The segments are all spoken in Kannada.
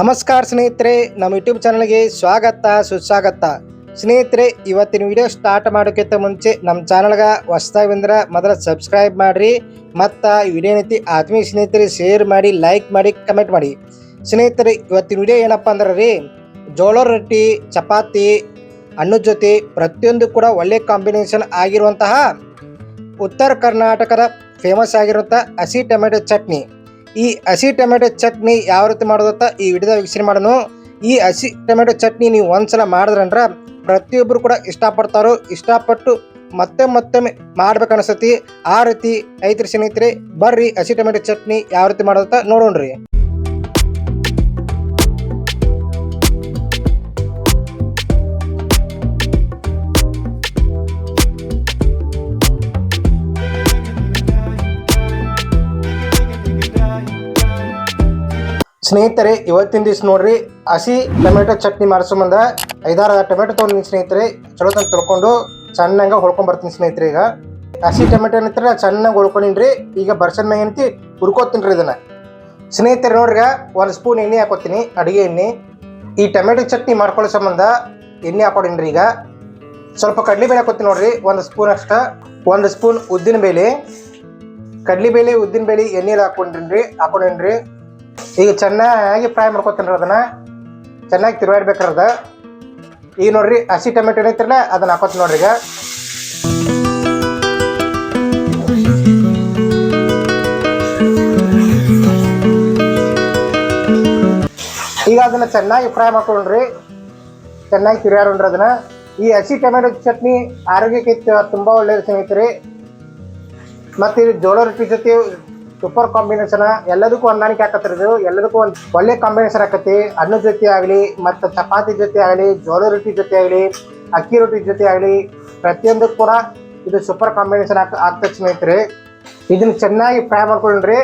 ನಮಸ್ಕಾರ ಸ್ನೇಹಿತರೆ, ನಮ್ಮ ಯೂಟ್ಯೂಬ್ ಚಾನಲ್ಗೆ ಸ್ವಾಗತ, ಸುಸ್ವಾಗತ. ಸ್ನೇಹಿತರೆ, ಇವತ್ತಿನ ವಿಡಿಯೋ ಸ್ಟಾರ್ಟ್ ಮಾಡೋಕ್ಕಿಂತ ಮುಂಚೆ ನಮ್ಮ ಚಾನಲ್ಗೆ ಹೊಸ್ದಾಗಿ ಬಂದ್ರೆ ಮೊದಲ ಸಬ್ಸ್ಕ್ರೈಬ್ ಮಾಡಿರಿ, ಮತ್ತು ವಿಡಿಯೋ ನೀತಿ ಆತ್ಮೀಯ ಸ್ನೇಹಿತರೆ ಶೇರ್ ಮಾಡಿ ಲೈಕ್ ಮಾಡಿ ಕಮೆಂಟ್ ಮಾಡಿ. ಸ್ನೇಹಿತರೆ, ಇವತ್ತಿನ ವಿಡಿಯೋ ಏನಪ್ಪ ಅಂದ್ರೆ ರೀ ಜೋಳ ರೊಟ್ಟಿ, ಚಪಾತಿ, ಹಣ್ಣು ಜೊತೆ ಪ್ರತಿಯೊಂದು ಕೂಡ ಒಳ್ಳೆ ಕಾಂಬಿನೇಷನ್ ಆಗಿರುವಂತಹ ಉತ್ತರ ಕರ್ನಾಟಕದ ಫೇಮಸ್ ಆಗಿರುವಂಥ ಹಸಿ ಟೊಮೆಟೊ ಚಟ್ನಿ. ಈ ಹಸಿ ಟೊಮೆಟೊ ಚಟ್ನಿ ಯಾವ ರೀತಿ ಮಾಡೋದತ್ತ ಈ ವಿಡಿಯೋದಾಗ ವೀಕ್ಷಣೆ ಮಾಡೋಣ. ಈ ಹಸಿ ಟೊಮೆಟೊ ಚಟ್ನಿ ನೀವು ಒಂದ್ಸಲ ಮಾಡಿದ್ರಂದ್ರ ಪ್ರತಿಯೊಬ್ಬರು ಕೂಡ ಇಷ್ಟಪಡ್ತಾರೋ, ಇಷ್ಟಪಟ್ಟು ಮತ್ತೆ ಮತ್ತೊಮ್ಮೆ ಮಾಡ್ಬೇಕು ಆ ರೀತಿ ಐತ್ರಿ ಸ್ನೇಹಿತರೆ, ಬರ್ರಿ ಹಸಿ ಟೊಮೆಟೊ ಚಟ್ನಿ ಯಾವ ರೀತಿ ಮಾಡೋದತ್ತ ನೋಡೋಣ್ರಿ. ಸ್ನೇಹಿತರೆ, ಇವತ್ತಿನ ದಿವಸ ನೋಡ್ರಿ, ಹಸಿ ಟೊಮೆಟೊ ಚಟ್ನಿ ಮಾಡಿಸೋ ಮುಂದ ಐದಾರು ಟೊಮೆಟೊ ತೊಗೊಂಡು ಸ್ನೇಹಿತರೆ ಚಲೋ ತಂದು ತೊಳ್ಕೊಂಡು ಚೆನ್ನಾಗ ಹೊಳ್ಕೊಂಡ್ ಬರ್ತೀನಿ ಸ್ನೇಹಿತರೆ ಈಗ. ಹಸಿ ಟೊಮೆಟೊ ಏನಂತಾರೆ ಚೆನ್ನಾಗಿ ಹೊಳ್ಕೊಂಡಿನ್ರಿ, ಈಗ ಬರ್ಸನ್ ಮ್ಯಾಗ ಏನಂತಿ ಹುರ್ಕೋತೀನಿ ರೀ ಇದನ್ನ. ಸ್ನೇಹಿತರೆ ನೋಡ್ರಿ ಒಂದು ಸ್ಪೂನ್ ಎಣ್ಣೆ ಹಾಕೋತೀನಿ, ಅಡುಗೆ ಎಣ್ಣೆ. ಈ ಟೊಮೆಟೊ ಚಟ್ನಿ ಮಾಡ್ಕೊಳ್ಳೋ ಸಂಬಂಧ ಎಣ್ಣೆ ಹಾಕೊಂಡಿನ್ರಿ ಈಗ. ಸ್ವಲ್ಪ ಕಡ್ಲಿಬೇಳೆ ಹಾಕೋತೀನಿ ನೋಡ್ರಿ, ಒಂದು ಸ್ಪೂನ್ ಅಷ್ಟ. ಒಂದು ಸ್ಪೂನ್ ಉದ್ದಿನ ಬೇಳೆ. ಕಡ್ಲಿಬೇಳೆ, ಉದ್ದಿನ ಬೇಳೆ ಎಣ್ಣೆಲಿ ಹಾಕೊಂಡ್ರಿ ಹಾಕೊಂಡಿನ್ರಿ. ಈಗ ಚೆನ್ನಾಗಿ ಫ್ರೈ ಮಾಡ್ಕೊತೀನಿ ಅದನ್ನ. ಚೆನ್ನಾಗಿ ತಿರುಗಾಡ್ಬೇಕ್ರದ ಈಗ ನೋಡ್ರಿ ಹಸಿ ಟೊಮೆಟೊ ಏನೈತಿರಲ್ಲ, ಅದನ್ನ ಹಾಕೋತೀನಿ ನೋಡ್ರಿ ಈಗ. ಈಗ ಅದನ್ನ ಚೆನ್ನಾಗಿ ಫ್ರೈ ಮಾಡ್ಕೊಂಡ್ರಿ. ಚೆನ್ನಾಗಿ ತಿರುಗಾಡ್ರಿ ಅದನ್ನ. ಈ ಹಸಿ ಟೊಮೆಟೊ ಚಟ್ನಿ ಆರೋಗ್ಯಕ್ಕೆ ತುಂಬಾ ಒಳ್ಳೆಯದು ಸ್ನೇಹಿತರೆ. ಮತ್ತೆ ಜೋಳ ರೊಟ್ಟಿ ಜೊತೆ ಸೂಪರ್ ಕಾಂಬಿನೇಷನ್, ಎಲ್ಲದಕ್ಕೂ ಹೊಂದಾಣಿಕೆ ಆಕತ್ರಿ ಇದು. ಎಲ್ಲದಕ್ಕೂ ಒಂದು ಒಳ್ಳೆ ಕಾಂಬಿನೇಷನ್ ಆಕತಿ ಅನ್ನದ ಜೊತೆ ಆಗಲಿ, ಮತ್ತು ಚಪಾತಿ ಜೊತೆ ಆಗಲಿ ಜೋಳ ರೊಟ್ಟಿ ಜೊತೆ ಆಗಲಿ, ಅಕ್ಕಿ ರೊಟ್ಟಿ ಜೊತೆ ಆಗಲಿ, ಪ್ರತಿಯೊಂದಕ್ಕೂ ಕೂಡ ಇದು ಸೂಪರ್ ಕಾಂಬಿನೇಷನ್ ಆಗ ಆಗ್ತದೆ ಸ್ನೇಹಿತರೆ ಇದನ್ನ ಚೆನ್ನಾಗಿ ಫ್ರೈ ಮಾಡ್ಕೊಂಡ್ರಿ.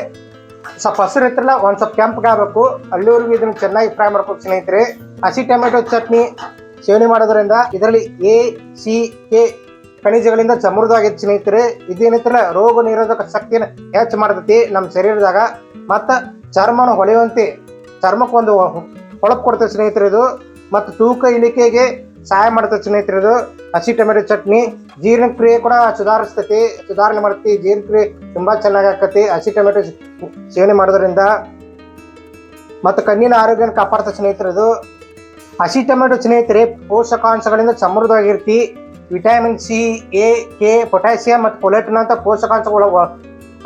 ಸ್ವಲ್ಪ ಹಸಿರು ಇರ್ತಿರಲ್ಲ ಒಂದು ಸ್ವಲ್ಪ ಕೆಂಪಗೆ ಆಗಬೇಕು. ಅಲ್ಲಿವರೆಗೂ ಇದನ್ನ ಚೆನ್ನಾಗಿ ಫ್ರೈ ಮಾಡ್ಬೇಕು ಸ್ನೇಹಿತರೆ ಹಸಿ ಟೊಮೆಟೊ ಚಟ್ನಿ, ಸೇವನೆ ಮಾಡೋದ್ರಿಂದ ಇದರಲ್ಲಿ ಎ ಸಿ ಕೆ ಖನಿಜಗಳಿಂದ ಸಮೃದ್ಧವಾಗೈತೆ ಸ್ನೇಹಿತರೆ ಇದೇನೈತಲ್ಲ ರೋಗ ನಿರೋಧಕ ಶಕ್ತಿಯನ್ನು ಹೆಚ್ಚು ಮಾಡ್ತೈತಿ ನಮ್ಮ ಶರೀರದಾಗ. ಮತ್ತು ಚರ್ಮನ ಹೊಳೆಯುವಂತೆ ಚರ್ಮಕ್ಕೊಂದು ಹೊಳಪು ಕೊಡ್ತೈತೆ ಸ್ನೇಹಿತರೆ ಇದು. ಮತ್ತು ತೂಕ ಇಳಿಕೆಗೆ ಸಹಾಯ ಮಾಡ್ತೈತೆ ಸ್ನೇಹಿತರೆ ಇದು. ಹಸಿ ಟೊಮೆಟೊ ಚಟ್ನಿ, ಜೀರ್ಣಕ್ರಿಯೆ ಕೂಡ ಸುಧಾರಿಸ್ತೈತಿ, ಸುಧಾರಣೆ ಮಾಡ್ತೈತಿ ಜೀರ್ಣಕ್ರಿಯೆ ತುಂಬಾ ಚೆನ್ನಾಗಿ ಆಕತಿ ಹಸಿ ಟೊಮೆಟೊ ಸೇವನೆ ಮಾಡೋದ್ರಿಂದ. ಮತ್ತು ಕಣ್ಣಿನ ಆರೋಗ್ಯನ ಕಾಪಾಡ್ತದೆ ಸ್ನೇಹಿತರೆ ಇದು. ಹಸಿ ಟೊಮೆಟೊ ಸ್ನೇಹಿತರೆ, ಪೋಷಕಾಂಶಗಳಿಂದ ಸಮೃದ್ಧವಾಗಿರ್ತಿ. Vitamin C, A, K, potassium ಮತ್ತು ಪೊಲೆಟಿನ್ ಅಂತ ಪೋಷಕಾಂಶಗಳು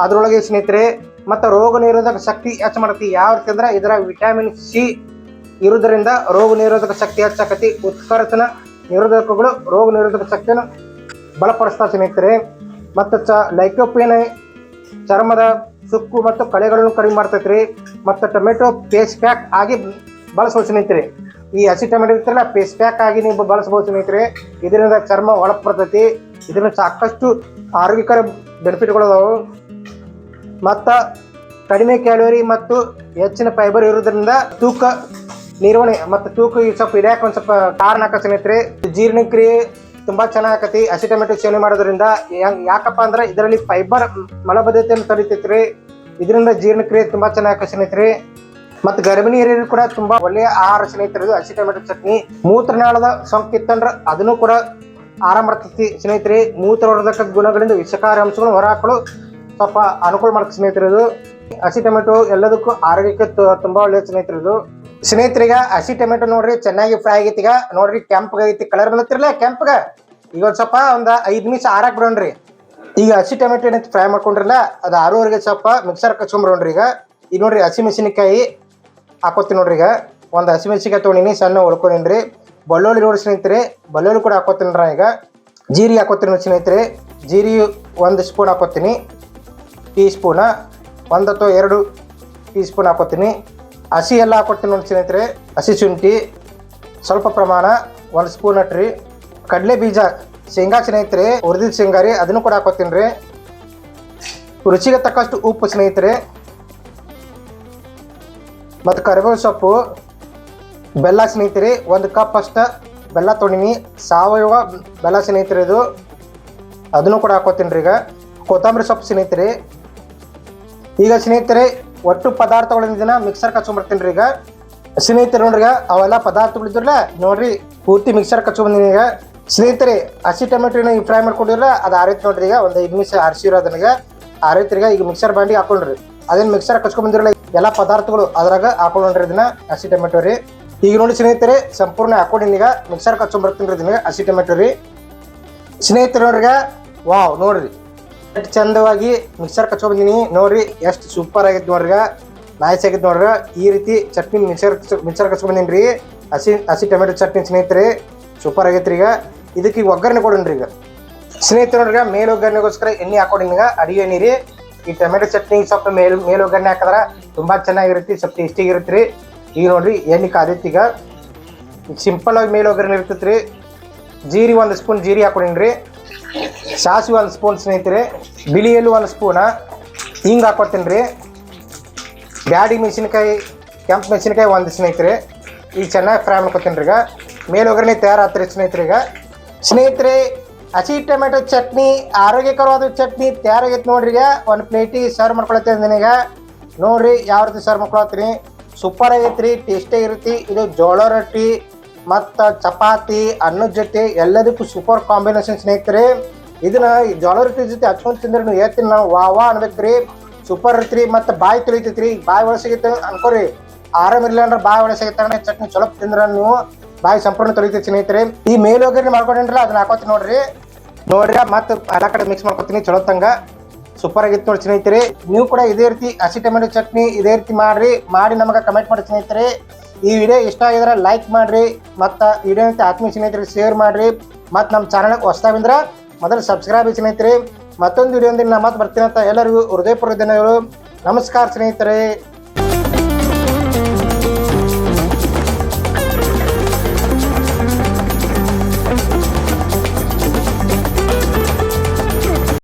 ಅದರೊಳಗೆ ಸ್ನೇಹಿತರೆ, ಮತ್ತು ರೋಗ ನಿರೋಧಕ ಶಕ್ತಿ ಹೆಚ್ಚು ಮಾಡತಿ. ಯಾವ ರೀತಿ ಅಂದ್ರೆ ಇದರ ವಿಟಮಿನ್ ಸಿ ಇರುವುದರಿಂದ ರೋಗ ನಿರೋಧಕ ಶಕ್ತಿ ಹೆಚ್ಚಾಕತಿ ಉತ್ಕರ್ಷಣ ನಿರೋಧಕಗಳು ರೋಗ ನಿರೋಧಕ ಶಕ್ತಿಯನ್ನು ಬಲಪಡಿಸ್ತಾ ಸ್ನೇಹಿತರೆ. ಮತ್ತು ಚ ಲೈಕೋಪಿಯನ್ ಚರ್ಮದ ಸುಕ್ಕು ಮತ್ತು ಕಳೆಗಳನ್ನು ಕಡಿಮೆ ಮಾಡ್ತೈತ್ರಿ. ಮತ್ತು ಟೊಮೆಟೊ ಪೇಸ್ಟ್ ಪ್ಯಾಕ್ ಆಗಿ ಬಳಸೋ ಸ್ನೇಹಿತರೆ. ಈ ಹಸಿ ಟೊಮೆಟೊ ಇರ್ತಲ್ಲ ಪ್ಯಾಕ್ ಆಗಿ ನೀವು ಬಳಸಬಹುದು ಸ್ನೇಹಿತರೆ. ಇದರಿಂದ ಚರ್ಮ ಒಳಗೆ ಬರ್ತೈತಿ ಇದರಿಂದ ಸಾಕಷ್ಟು ಆರೋಗ್ಯಕರ ಬೆನಿಫಿಟ್ಗಳು ಅದಾವು. ಮತ್ತು ಕಡಿಮೆ ಕ್ಯಾಲೋರಿ ಮತ್ತು ಹೆಚ್ಚಿನ ಫೈಬರ್ ಇರೋದ್ರಿಂದ ತೂಕ ನಿರ್ವಹಣೆ ಮತ್ತು ತೂಕ ಈ ಸ್ವಲ್ಪ ಇಡ್ಯಾಕ ಒಂದು ಸ್ವಲ್ಪ ಕಾರಣ ಆಕ ಸ್ನೇಹಿತರೆ. ಜೀರ್ಣಕ್ರಿಯೆ ತುಂಬ ಚೆನ್ನಾಗಿ ಹಸಿ ಟೊಮೆಟೊ ಸೇವನೆ ಮಾಡೋದ್ರಿಂದ ಯಾಕಪ್ಪ ಅಂದ್ರೆ ಇದರಲ್ಲಿ ಫೈಬರ್ ಮಲಬದ್ಧತೆಯನ್ನು ತಡಿತೈತ್ರಿ. ಇದರಿಂದ ಜೀರ್ಣಕ್ರಿಯೆ ತುಂಬಾ ಚೆನ್ನಾಗಿ ಸ್ನೇಹಿತರೆ. ಮತ್ತು ಗರ್ಭಿಣಿ ಹಿರಿಯರು ಕೂಡ ತುಂಬಾ ಒಳ್ಳೆಯ ಆಹಾರ ಸ್ನೇಹಿತರದು ಹಸಿ ಟೊಮೆಟೊ ಚಟ್ನಿ, ಮೂತ್ರನಾಳದ ಸೋಂಕು ಇತ್ತಂದ್ರ ಅದನ್ನು ಕೂಡ ಆರಾಮ ಮಾಡ್ತೈತಿ ಸ್ನೇಹಿತರೆ. ಮೂತ್ರವರ್ಧಕ ಗುಣಗಳಿಂದ ವಿಷಕಾರಿ ಅಂಶಗಳು ಹೊರಹಾಕಲು ಸ್ವಲ್ಪ ಅನುಕೂಲ ಮಾಡ್ತದೆ ಸ್ನೇಹಿತರದು ಹಸಿ ಟೊಮೆಟೊ ಎಲ್ಲದಕ್ಕೂ ಆರೋಗ್ಯಕ್ಕೆ ತುಂಬಾ ಒಳ್ಳೆಯ ಸ್ನೇಹಿತರದು ಸ್ನೇಹಿತರಿಗ ಹಸಿ ಟೊಮೆಟೊ ನೋಡ್ರಿ, ಚೆನ್ನಾಗಿ ಫ್ರೈ ಆಗೈತಿ. ಈಗ ನೋಡ್ರಿ ಕೆಂಪಗೈತಿ ಕಲರ್ ಬಂದತ್ತಿರಲ್ಲ ಕೆಂಪಗ? ಈಗ ಒಂದ್ ಸ್ವಲ್ಪ ಒಂದ್ ಐದ್ ನಿಮಿಷ ಆರಾಕ್ ಬಿಡೋಣ್ರಿ. ಈಗ ಹಸಿ ಟೊಮೆಟೊ ಏನೈತಿ ಫ್ರೈ ಮಾಡ್ಕೊಂಡ್ರಲ್ಲ, ಅದು ಆರೂವರೆಗೆ ಸ್ವಲ್ಪ ಮಿಕ್ಸರ್ ಕಚ್ಕೊಂಡ್ಬಿಡೋಣ್ರಿ ಈಗ. ಈಗ ನೋಡ್ರಿ, ಹಸಿ ಮೆಣಸಿನಕಾಯಿ ಹಾಕೋತೀನಿ ನೋಡ್ರಿ ಈಗ. ಒಂದು ಹಸಿ ಮೆಣಸಿನಕಾಯಿ ತೊಗೊಂಡಿನಿ, ಸಣ್ಣ ಉಳ್ಕೊಂಡಿನ್ರಿ ಬಳ್ಳೋಳಿ ನೋಡಿ ಸ್ನೇಹಿತರೆ ಬಳ್ಳೋಳಿ ಕೂಡ ಹಾಕೋತೀನಿ ರೀ ಈಗ. ಜೀರಿಗೆ ಹಾಕೋತೀನಿ ನೋಡಿ ಸ್ನೇಹಿತರೆ. ಜೀರಿಗೆ ಒಂದು ಸ್ಪೂನ್ ಹಾಕೋತೀನಿ. ಟೀ ಸ್ಪೂನ ಒಂದು ಅಥವಾ ಎರಡು ಟೀ ಸ್ಪೂನ್ ಹಾಕೋತೀನಿ. ಹಸಿ ಎಲ್ಲ ಹಾಕೊತೀನಿ ನೋಡಿ ಸ್ನೇಹಿತರೆ. ಹಸಿ ಶುಂಠಿ, ಸ್ವಲ್ಪ ಪ್ರಮಾಣ, ಒಂದು ಸ್ಪೂನ್ ಅಟ್ರಿ. ಕಡಲೆ ಬೀಜ, ಶೇಂಗಾ ಸ್ನೇಹಿತರೆ, ಹುರಿದಿದ ಶೇಂಗಾ ರೀ, ಅದನ್ನು ಕೂಡ ಹಾಕೋತೀನಿ ರೀ ರುಚಿಗೆ ತಕ್ಕಷ್ಟು ಉಪ್ಪು ಸ್ನೇಹಿತರೆ. ಮತ್ತು ಕರಿಬೇವು ಸೊಪ್ಪು, ಬೆಲ್ಲ ಸ್ನೇಹಿತರಿ, ಒಂದು ಕಪ್ ಅಷ್ಟು ಬೆಲ್ಲ ತೊಣಿನಿ. ಸಾವಯವ ಬೆಲ್ಲ ಸ್ನೇಹಿತರಿ ಇದು. ಅದನ್ನು ಕೂಡ ಹಾಕೋತೀನಿ ರೀ ಈಗ. ಕೊತ್ತಂಬರಿ ಸೊಪ್ಪು ಸ್ನೇಹಿತರಿ. ಈಗ ಸ್ನೇಹಿತರೆ, ಒಟ್ಟು ಪದಾರ್ಥಗಳಿಂದ ಮಿಕ್ಸರ್ ಕಚ್ಕೊಂಡ್ಬರ್ತೀನಿ ರೀ ಈಗ. ಸ್ನೇಹಿತರೆ ನೋಡ್ರಿ ಈಗ, ಅವೆಲ್ಲ ಪದಾರ್ಥಗಳಿದ್ರಲ್ಲ ನೋಡ್ರಿ, ಪೂರ್ತಿ ಮಿಕ್ಸರ್ ಕಚ್ಕೊಂಡ್ಬಂದಿನಿ ಈಗ. ಸ್ನೇಹಿತರೆ, ಹಸಿ ಟೊಮೆಟೊನ ಈಗ ಫ್ರೈ ಮಾಡ್ಕೊಂಡಿರಲ್ಲ, ಅದು ಆರೈತೆ ನೋಡ್ರಿ ಈಗ, ಒಂದು ಐದು ನಿಮಿಷ ಆರಿಸಿರೋ ಅದನ್ನ ಆರೈತ್ರಿ ಈಗ ಈಗ ಮಿಕ್ಸರ್ ಬಾಂಡಿ ಹಾಕೊಂಡ್ರಿ. ಅದನ್ನ ಮಿಕ್ಸರ್ ಕಚ್ಕೊಂಡ್ ಬಂದಿರಲ್ಲ ಎಲ್ಲ ಪದಾರ್ಥಗಳು ಅದ್ರಾಗ ಹಾಕೊಂಡ್ರಿ ಇದನ್ನ. ಹಸಿ ಟೊಮೆಟೊ ರೀ. ಈಗ ನೋಡಿ ಸ್ನೇಹಿತರೆ, ಸಂಪೂರ್ಣ ಹಾಕೊಂಡಿನಿ ಈಗ ಮಿಕ್ಸರ್ ಕಚ್ಕೊಂಡ್ ಬರ್ತೀನಿ ರೀ ಇದನ್ನ ಹಸಿ ಟೊಮೆಟೊ ರೀ. ಸ್ನೇಹಿತರೆ ನೋಡ್ರಿಗ ವಾವ್, ನೋಡ್ರಿ. ಎಷ್ಟು ಚಂದವಾಗಿ ಮಿಕ್ಸರ್ ಕಚ್ಕೊಂಡ್ಬಂದಿನಿ ನೋಡ್ರಿ, ಎಷ್ಟು ಸೂಪರ್ ಆಗಿತ್ತು ನೋಡ್ರಿ ನಾಯ್ಸ್ ಆಗಿತ್ತು ನೋಡ್ರಿ ಈ ರೀತಿ ಚಟ್ನಿ ಮಿಕ್ಸರ್ ಮಿಕ್ಸರ್ ಕಚ್ಕೊಂಡ್ಬಂದಿನಿ ರೀ. ಹಸಿ ಹಸಿ ಟೊಮೆಟೊ ಚಟ್ನಿ ಸ್ನೇಹಿತರೆ ಸೂಪರ್ ಆಗೈತ್ರಿ ಈಗ. ಇದಕ್ಕೆ ಈಗ ಒಗ್ಗರಣೆ ಕೊಡೋಣ್ರಿ ಈಗ. ಸ್ನೇಹಿತರೆ ನೋಡ್ರಿಗ ಮೇಲೆ ಒಗ್ಗರಣೆಗೋಸ್ಕರ ಎಣ್ಣೆ ಹಾಕೊಂಡಿನಿ ಈಗ, ಅಡಿಗೆ ಎಣ್ಣೆ ರೀ. ಈ ಟೊಮೆಟೊ ಚಟ್ನಿ ಸ್ವಲ್ಪ ಮೇಲ್ ಮೇಲ್ ಹಾಕಿದ್ರೆ ತುಂಬಾ ಚೆನ್ನಾಗಿರುತ್ತೆ, ಸ್ವಲ್ಪ ಟೇಸ್ಟಿಗಿರುತ್ತೆ ರೀ ಈಗ ನೋಡ್ರಿ, ಎಣ್ಣೆ ಕಾದೈತಿ ಈಗ ಸಿಂಪಲ್ ಆಗಿ ಮೇಲ್ ಇರ್ತೈತೆ ರೀ ಜೀರಿ ಒಂದು ಸ್ಪೂನ್ ಜೀರಿ ಹಾಕೊಂಡಿನಿ ರೀ ಸಾಸಿವೆ ಒಂದು ಸ್ಪೂನ್ ಸ್ನೇಹಿತರೆ. ಬಿಳಿಯಲ್ಲಿ ಒಂದು ಸ್ಪೂನ ಹಿಂಗೆ ಹಾಕೊಡ್ತೀನಿ ರೀ ಬ್ಯಾಡಿ ಮೆಣಸಿನ್ಕಾಯಿ, ಕೆಂಪು ಮೆಣಸಿನ್ಕಾಯಿ ಒಂದು ಸ್ನೇಹಿತರೆ. ಈಗ ಚೆನ್ನಾಗಿ ಫ್ರೈ ಮಾಡ್ಕೊತೀನಿ ರೀ ಈಗ. ಮೇಲೆ ತಯಾರಾತ್ರಿ ಸ್ನೇಹಿತರೆ ಈಗ. ಸ್ನೇಹಿತರೆ ಹಸಿ ಟೊಮೆಟೊ ಚಟ್ನಿ, ಆರೋಗ್ಯಕರವಾದ ಚಟ್ನಿ ತಯಾರಾಗೈತೆ ನೋಡ್ರಿ ಈಗ. ಒಂದು ಪ್ಲೇಟಿಗೆ ಸರ್ವ್ ಮಾಡ್ಕೊಳತ್ತೀನಿ ನಿನಗೆ ನೋಡ್ರಿ ಯಾವ ರೀತಿ ಸರ್ವ್ ಮಾಡ್ಕೊಳತ್ತೀನಿ ಸೂಪರ್ ಆಗೈತ್ರಿ ಟೇಸ್ಟೇ ಇರುತ್ತೆ ಇದು ಜೋಳ ರೊಟ್ಟಿ ಮತ್ತು ಚಪಾತಿ, ಅನ್ನದ ಜೊತೆ ಎಲ್ಲದಕ್ಕೂ ಸೂಪರ್ ಕಾಂಬಿನೇಷನ್ ಸ್ನೇಹಿತರೆ. ಇದನ್ನ ಜೋಳ ರೊಟ್ಟಿ ಜೊತೆ ಹಚ್ಕೊಂಡು ತಿಂದ್ರೆ ನೀವು ಹೇಳ್ತೀನಿ ನಾವು, ವಾ ವಾ ಅನ್ಬೇಕ್ರಿ. ಸೂಪರ್ ಇರ್ತೀರಿ ಮತ್ತು ಬಾಯಿ ತಿಳಿತೈತ್ರಿ. ಬಾಯಿ ಒಳಸಿಗೈತೆ ಅನ್ಕೋರಿ. ಆರಾಮ ಇರ್ಲಿಲ್ಲ ಅಂದ್ರೆ ಬಾಯಿ ಒಳಸಿಗತ್ತೆ ಚಟ್ನಿ ಚಲೋ ತಿಂದ್ರೆ ನೀವು. ಬಾಯಿ ಸಂಪೂರ್ಣ ತೊಳಿತೀವಿ ಸ್ನೇಹಿತರೆ. ಈ ಮೇಲೋಗರಿ ಮಾಡ್ಕೊಂಡ್ರಲ್ಲ ಅದನ್ನ ಹಾಕೋತೀನಿ ನೋಡ್ರಿ. ನೋಡ್ರಿ ಮತ್ತೆ ಎಲ್ಲ ಕಡೆ ಮಿಕ್ಸ್ ಮಾಡ್ಕೊತೀನಿ, ಚಲೋ ತಂಗ. ಸೂಪರ್ ಆಗಿತ್ತು ನೋಡಿ ಸ್ನೇಹಿತರೆ. ನೀವು ಕೂಡ ಇದೇ ರೀತಿ ಹಸಿ ಟೊಮೆಟೊ ಚಟ್ನಿ ಇದೇ ರೀತಿ ಮಾಡ್ರಿ. ಮಾಡಿ ನಮಗೆ ಕಮೆಂಟ್ ಮಾಡಿ ಸ್ನೇಹಿತರೆ. ಈ ವಿಡಿಯೋ ಇಷ್ಟ ಆಗಿದ್ರೆ ಲೈಕ್ ಮಾಡ್ರಿ. ಮತ್ತು ವಿಡಿಯೋ ಆತ್ಮೀಯ ಸ್ನೇಹಿತರಿಗೆ ಶೇರ್ ಮಾಡ್ರಿ. ಮತ್ತು ನಮ್ಮ ಚಾನಲ್ಗೆ ಹೊಸ್ದಾಗಿಂದ್ರೆ ಮೊದಲು ಸಬ್ಸ್ಕ್ರೈಬ್ ಸ್ನೇಹಿತರೆ. ಮತ್ತೊಂದು ವಿಡಿಯೋ ನಾ ಮತ್ತೆ ಬರ್ತೀನಿ ಅಂತ ಎಲ್ಲರಿಗೂ ಹೃದಯಪೂರ್ವ ದಿನಗಳು ನಮಸ್ಕಾರ ಸ್ನೇಹಿತರೆ.